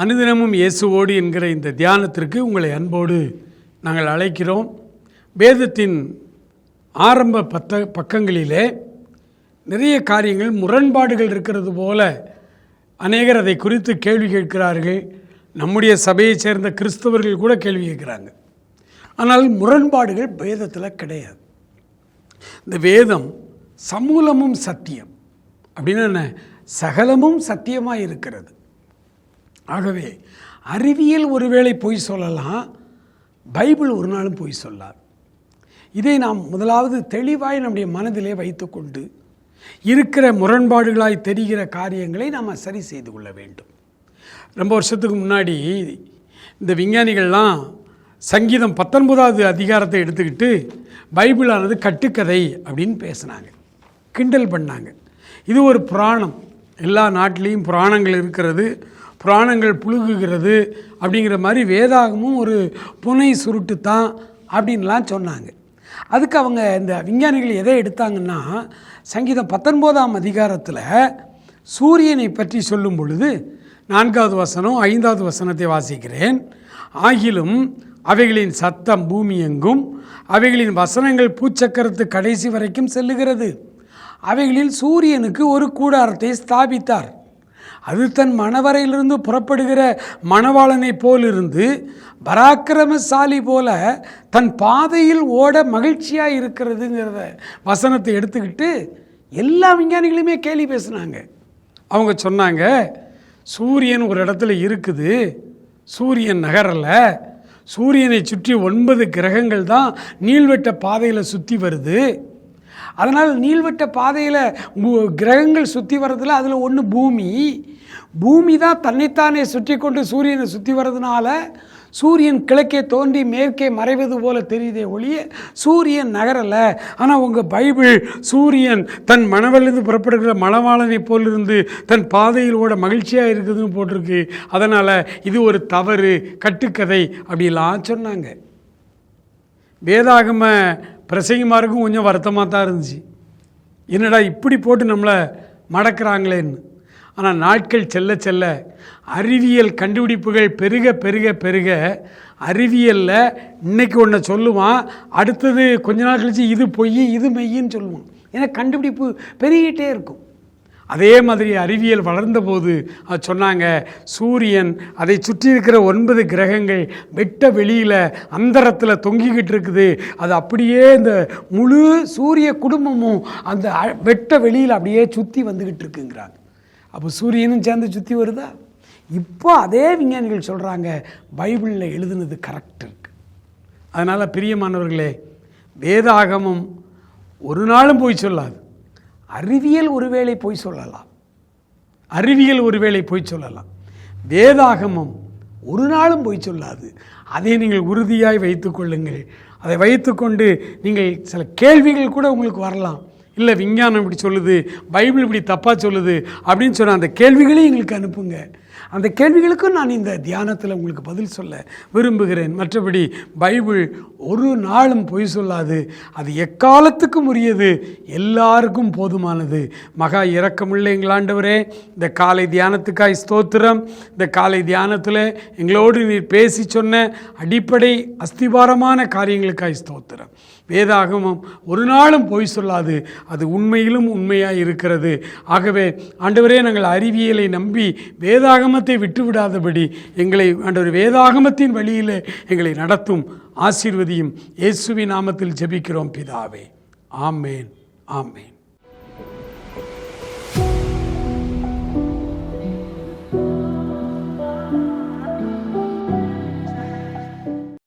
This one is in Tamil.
அனுதினமும் இயேசுவோடு என்கிற இந்த தியானத்திற்கு உங்களை அன்போடு நாங்கள் அழைக்கிறோம். வேதத்தின் ஆரம்ப பத்த பக்கங்களிலே நிறைய காரியங்கள் முரண்பாடுகள் இருக்கிறது போல அநேகர் அதை குறித்து கேள்வி கேட்கிறார்கள். நம்முடைய சபையைச் சேர்ந்த கிறிஸ்தவர்கள் கூட கேள்வி கேட்குறாங்க. ஆனால் முரண்பாடுகள் வேதத்தில் கிடையாது. இந்த வேதம் சமூலமும் சத்தியம். அப்படின்னு என்ன? சகலமும் சத்தியமாக இருக்கிறது. ஆகவே அறிவியல் ஒருவேளை பொய் சொல்லலாம் பைபிள் ஒரு நாளும் பொய் சொல்லார் இதை நாம் முதலாவது தெளிவாய் நம்முடைய மனதிலே வைத்துக்கொண்டு இருக்கிற முரண்பாடுகளாய் தெரிகிற காரியங்களை நாம் சரி செய்து கொள்ள வேண்டும். ரொம்ப வருஷத்துக்கு முன்னாடி இந்த விஞ்ஞானிகள்லாம் சங்கீதம் பத்தொன்பதாவது அதிகாரத்தை எடுத்துக்கிட்டு பைபிளானது கட்டுக்கதை அப்படின்னு பேசினாங்க. கிண்டல் பண்ணாங்க. இது ஒரு புராணம். எல்லா நாட்டிலையும் புராணங்கள் இருக்கிறது. புராணங்கள் புழுகுகிறது அப்படிங்கிற மாதிரி வேதாகமும் ஒரு புனை சுருட்டு தான் அப்படின்லாம் சொன்னாங்க. அதுக்கு அவங்க இந்த விஞ்ஞானிகள் எதை எடுத்தாங்கன்னா சங்கீதம் பத்தொன்பதாம் அதிகாரத்தில் சூரியனை பற்றி சொல்லும் பொழுது நான்காவது வசனம் ஐந்தாவது வசனத்தை வாசிக்கிறேன். ஆகிலும் அவைகளின் சத்தம் பூமி எங்கும் அவைகளின் வசனங்கள் பூச்சக்கரத்து கடைசி வரைக்கும் செல்லுகிறது. அவைகளில் சூரியனுக்கு ஒரு கூடாரத்தை ஸ்தாபித்தார். அது தன் மணவரையிலிருந்து புறப்படுகிற மணவாளனை போலிருந்து பராக்கிரமசாலி போல தன் பாதையில் ஓட மகிழ்ச்சியாக இருக்கிறதுங்கிறத வசனத்தை எடுத்துக்கிட்டு எல்லா விஞ்ஞானிகளுமே கேலி பேசுனாங்க. அவங்க சொன்னாங்க சூரியன் ஒரு இடத்துல இருக்குது. சூரியன் நகரலை. சூரியனை சுற்றி ஒன்பது கிரகங்கள் தான் நீள்வட்ட பாதையில் சுற்றி வருது. அதனால் நீள்வட்ட பாதையில் கிரகங்கள் சுற்றி வர்றதில் அதில் ஒன்று பூமி. பூமி தான் தன்னைத்தானே சுற்றி கொண்டு சூரியனை சுற்றி வர்றதுனால சூரியன் கிழக்கே தோன்றி மேற்கே மறைவது போல தெரியுதே ஒழிய சூரியன் நகரலை. ஆனால் உங்கள் பைபிள் சூரியன் தன் மணவலிருந்து புறப்படுகிற மணவாளனை போலிருந்து தன் பாதையில் ஓட மகிழ்ச்சியாக இருக்குதுன்னு போட்டிருக்கு. அதனால் இது ஒரு தவறு கட்டுக்கதை அப்படிலாம் சொன்னாங்க. வேதாகம பிரசங்கிமாருக்கும் கொஞ்சம் வருத்தமாக தான் இருந்துச்சு. என்னடா இப்படி போட்டு நம்மளை மடக்கிறாங்களேன்னு. ஆனால் நாட்கள் செல்ல செல்ல அறிவியல் கண்டுபிடிப்புகள் பெருக பெருக பெருக அறிவியலில் இன்னைக்கு ஒன்றை சொல்லுவான் அடுத்தது கொஞ்ச நாள் கழித்து இது பொய் இது மெய்யின்னு சொல்லுவான். ஏன்னா கண்டுபிடிப்பு பெருகிட்டே இருக்கும். அதே மாதிரி அறிவியல் வளர்ந்தபோது அது சொன்னாங்க சூரியன் அதை சுற்றி இருக்கிற ஒன்பது கிரகங்கள் வெட்ட வெளியில் அந்தரத்தில் தொங்கிக்கிட்டு இருக்குது. அது அப்படியே இந்த முழு சூரிய குடும்பமும் அந்த அ- வெட்ட வெளியில் அப்படியே சுற்றி வந்துக்கிட்டு இருக்குங்கிறாங்க. அப்போ சூரியனும் சேர்ந்து சுற்றி வருதா? இப்போ அதே விஞ்ஞானிகள் சொல்கிறாங்க பைபிளில் எழுதுனது கரெக்ட் இருக்குது அதனால் பிரியமானவர்களே வேதாகமம் ஒரு நாளும் போய் சொல்லாது. அறிவியல் ஒருவேளை போய் சொல்லலாம். அறிவியல் ஒருவேளை போய் சொல்லலாம். வேதாகமம் ஒரு நாளும் போய் சொல்லாது. அதை நீங்கள் உறுதியாய் வைத்துக்கொள்ளுங்கள் அதை வைத்துக்கொண்டு நீங்கள் சில கேள்விகள் கூட உங்களுக்கு வரலாம். இல்லை விஞ்ஞானம் இப்படி சொல்லுது பைபிள் இப்படி தப்பாக சொல்லுது அப்படின்னு சொன்ன அந்த கேள்விகளையும் எங்களுக்கு அனுப்புங்க. அந்த கேள்விகளுக்கும் நான் இந்த தியானத்தில் உங்களுக்கு பதில் சொல்ல விரும்புகிறேன். மற்றபடி பைபிள் ஒரு நாளும் பொய் சொல்லாது. அது எக்காலத்துக்கும் உரியது எல்லாருக்கும் போதுமானது. மகா இறக்கமில்லை எங்களாண்டவரே இந்த காலை தியானத்துக்காய் ஸ்தோத்திரம். இந்த காலை தியானத்தில் எங்களோடு நீர் பேசி சொன்ன அடிப்படை அஸ்திபாரமான காரியங்களுக்காய் ஸ்தோத்திரம். வேதாகமம் ஒரு நாளும் பொய் சொல்லாது. அது உண்மையிலும் உண்மையாக இருக்கிறது. ஆகவே ஆண்டவரே நாங்கள் அறிவியலை நம்பி வேதாகமத்தை விட்டுவிடாதபடி எங்களை ஆண்டவர் வேதாகமத்தின் வழியில் எங்களை நடத்தும் ஆசீர்வதியும் இயேசுவி நாமத்தில் ஜெபிக்கிறோம் பிதாவே. ஆமேன். ஆமேன்.